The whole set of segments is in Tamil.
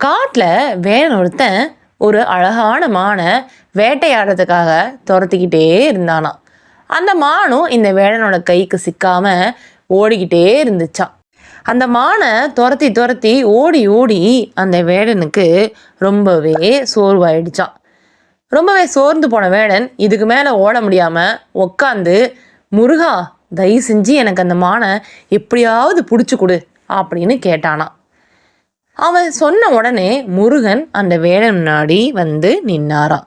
காட்டில் வேடன் ஒருத்தன் ஒரு அழகான மானை வேட்டையாடுறதுக்காக துரத்திக்கிட்டே இருந்தானா அந்த மானும் இந்த வேடனோட கைக்கு சிக்காம ஓடிக்கிட்டே இருந்துச்சான் அந்த மானை துரத்தி துரத்தி ஓடி ஓடி அந்த வேடனுக்கு ரொம்பவே சோர்வாயிடுச்சான் ரொம்பவே சோர்ந்து போன வேடன் இதுக்கு மேலே ஓட முடியாமல் உக்காந்து முருகா தயவு செஞ்சு எனக்கு அந்த மானை எப்படியாவது பிடிச்சி கொடு அப்படின்னு கேட்டானா அவன் சொன்ன உடனே முருகன் அந்த வேடன் முன்னாடி வந்து நின்னாராம்.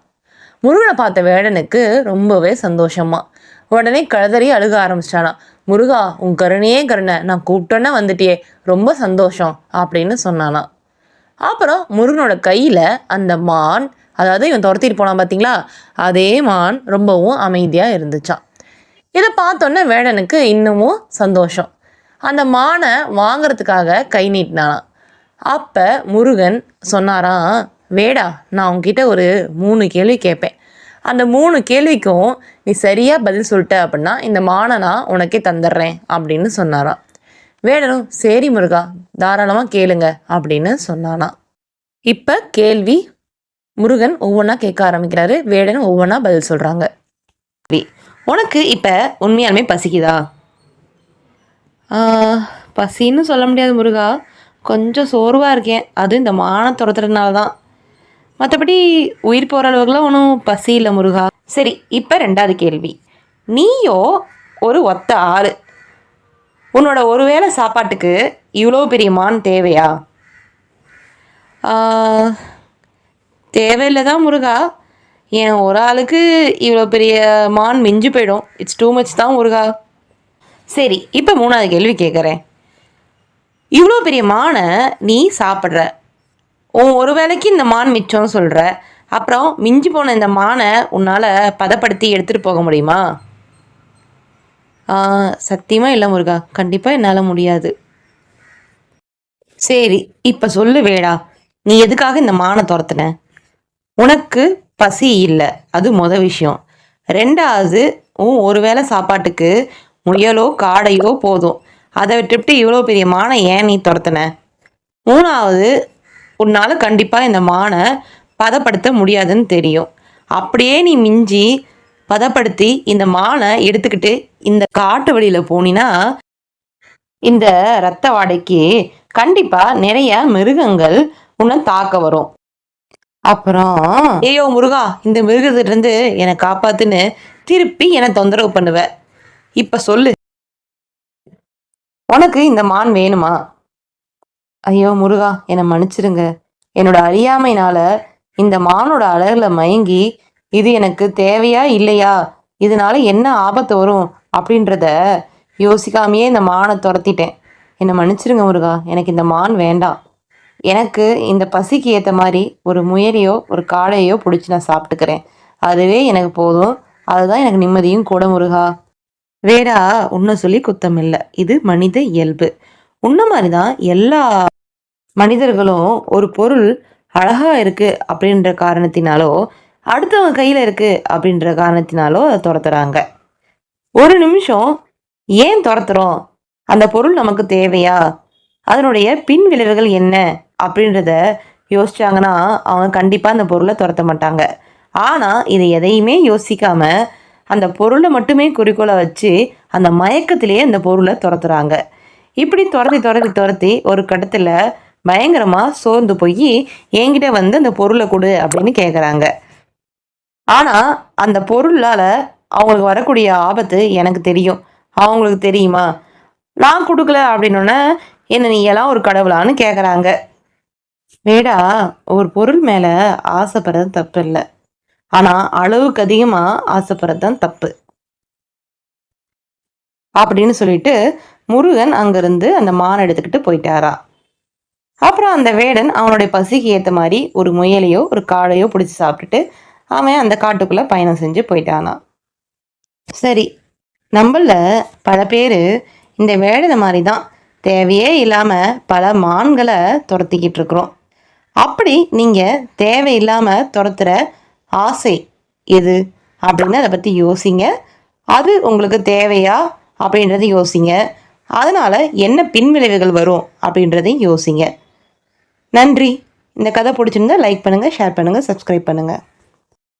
முருகனை பார்த்த வேடனுக்கு ரொம்பவே சந்தோஷமா. உடனே கழுதறி அழுக ஆரம்பிச்சிட்டானா முருகா உன் கருணையே கருணை. நான் கூப்பிட்டோன்னே வந்துட்டியே. ரொம்ப சந்தோஷம் அப்படின்னு சொன்னானா அப்புறம் முருகனோட கையில் அந்த மான் அதாவது இவன் துரத்திட்டு போனான் பார்த்தீங்களா அதே மான் ரொம்பவும் அமைதியாக இருந்துச்சான் இதை பார்த்தோன்னே வேடனுக்கு இன்னமும் சந்தோஷம். அந்த மானை வாங்குறதுக்காக கை நீட்டினானா அப்போ முருகன் சொன்னாராம் வேடா நான் உன்கிட்ட ஒரு மூணு கேள்வி கேட்பேன் அந்த மூணு கேள்விக்கும் நீ சரியாக பதில் சொல்லிட்ட அப்படின்னா இந்த மானை நான் உனக்கே தந்துடுறேன் அப்படின்னு சொன்னாராம். வேடனும் சரி முருகா தாராளமாக கேளுங்க அப்படின்னு சொன்னானாம் இப்போ கேள்வி முருகன் ஒவ்வொன்றா கேட்க ஆரம்பிக்கிறாரு வேடன் ஒவ்வொன்றா பதில் சொல்கிறாங்க உனக்கு இப்போ உண்மையாலுமே பசிக்குதா? பசின்னு சொல்ல முடியாது முருகா. கொஞ்சம் சோர்வாக இருக்கேன். அதுவும் இந்த மானம் துரத்துறதுனால தான் மற்றபடி உயிர் போகிற அளவுக்குலாம் ஒன்றும் பசி இல்லை முருகா. சரி இப்போ ரெண்டாவது கேள்வி. நீயோ ஒரு ஒத்த ஆள். உன்னோட ஒருவேளை சாப்பாட்டுக்கு இவ்வளோ பெரிய மான் தேவையா? தேவையில்லை தான் முருகா. என் ஒரு ஆளுக்கு இவ்வளோ பெரிய மான் மிஞ்சு போயிடும். இட்ஸ் டூ மச் தான் முருகா. சரி இப்போ மூணாவது கேள்வி கேட்குறேன் இவ்வளோ பெரிய மானை நீ சாப்பிட்ற. உன் ஒரு வேளைக்கு இந்த மான் மிச்சம்னு சொல்கிற அப்புறம் மிஞ்சி போன இந்த மானை உன்னால் பதப்படுத்தி எடுத்துகிட்டு போக முடியுமா? சத்தியமாக இல்லை முருகா. கண்டிப்பாக என்னால் முடியாது. சரி இப்போ சொல்லு வேடா. நீ எதுக்காக இந்த மானை துரத்துன? உனக்கு பசி இல்லை. அது முத விஷயம். ரெண்டாவது உன் ஒரு வேளை சாப்பாட்டுக்கு முயலோ காடையோ போதும். அதை விட்டுவிட்டு இவ்வளோ பெரிய மானை ஏன் நீ துரத்துன? மூணாவது உன்னால் கண்டிப்பாக இந்த மானை பதப்படுத்த முடியாதுன்னு தெரியும். அப்படியே நீ மிஞ்சி பதப்படுத்தி இந்த மானை எடுத்துக்கிட்டு இந்த காட்டு வழியில் போனினா இந்த ரத்த வாடைக்கு கண்டிப்பாக நிறைய மிருகங்கள் உன்னை தாக்க வரும். அப்புறம் ஏயோ முருகா இந்த மிருகத்திலிருந்து என்னை காப்பாத்துன்னு திருப்பி என்னை தொந்தரவு பண்ணுவ. இப்போ சொல்லு. உனக்கு இந்த மான் வேணுமா? ஐயோ முருகா என்னை மன்னிச்சிருங்க என்னோட அறியாமைனால இந்த மானோட அழகுல மயங்கி இது எனக்கு தேவையா இல்லையா? இதனால என்ன ஆபத்து வரும்? அப்படின்றத யோசிக்காமையே இந்த மானை துரத்திட்டேன். என்னை மன்னிச்சிருங்க முருகா. எனக்கு இந்த மான் வேண்டாம். எனக்கு இந்த பசிக்கு ஏற்ற மாதிரி ஒரு முயலையோ ஒரு காடையோ பிடிச்சி நான் சாப்பிட்டுக்கிறேன். அதுவே எனக்கு போதும். அதுதான் எனக்கு நிம்மதியும் கூட முருகா. வேடா உன்னை சொல்லி குத்தம் இல்லை. இது மனித இயல்பு. உன்ன மாதிரி தான் எல்லா மனிதர்களும் ஒரு பொருள் அழகா இருக்கு அப்படின்ற காரணத்தினாலோ அடுத்தவங்க கையில் இருக்கு அப்படின்ற காரணத்தினாலோ அதை துரத்துறாங்க. ஒரு நிமிஷம் ஏன் துரத்துறோம்? அந்த பொருள் நமக்கு தேவையா? அதனுடைய பின் விளைவுகள் என்ன? அப்படின்றத யோசிச்சாங்கன்னா அவங்க கண்டிப்பாக அந்த பொருளை துரத்த மாட்டாங்க. ஆனால் இதை எதையுமே யோசிக்காம அந்த பொருளை மட்டுமே குறிக்கோளை வச்சு அந்த மயக்கத்திலேயே அந்த பொருளை துரத்துறாங்க. இப்படி துரத்தி துரத்தி துரத்தி ஒரு கட்டத்தில் பயங்கரமாக சோர்ந்து போய் என்கிட்ட வந்து அந்த பொருளை கொடு அப்படின்னு கேட்குறாங்க ஆனால் அந்த பொருளால் அவங்களுக்கு வரக்கூடிய ஆபத்து எனக்கு தெரியும். அவங்களுக்கு தெரியுமா? நான் கொடுக்கல அப்படின்னோடனே என்ன நீ எல்லாம் ஒரு கடவுளான்னு கேட்குறாங்க வேடா ஒரு பொருள் மேலே ஆசைப்படுறது தப்பு இல்லை ஆனால் அளவுக்கு அதிகமாக ஆசைப்படுறது தான் தப்பு. அப்படின்னு சொல்லிட்டு முருகன் அங்கிருந்து அந்த மான் எடுத்துக்கிட்டு போயிட்டாரா. அப்புறம் அந்த வேடன் அவனுடைய பசிக்கு ஏற்ற மாதிரி ஒரு முயலையோ ஒரு காடையோ பிடிச்சி சாப்பிட்டுட்டு அவன் அந்த காட்டுக்குள்ளே பயணம் செஞ்சு போயிட்டானா சரி நம்மள பல பேர் இந்த வேடனை மாதிரி தான் தேவையே இல்லாமல் பல மான்களை துரத்திக்கிட்டு இருக்கிறோம். அப்படி நீங்கள் தேவையில்லாமல் துரத்துற ஆசை எது அப்படின்னு அதை பற்றி யோசிங்க. அது உங்களுக்கு தேவையா அப்படின்றத யோசிங்க. அதனால் என்ன பின்விளைவுகள் வரும் அப்படின்றதையும் யோசிங்க. நன்றி. இந்த கதை பிடிச்சிருந்தா லைக் பண்ணுங்கள் ஷேர் பண்ணுங்கள் சப்ஸ்கிரைப் பண்ணுங்கள்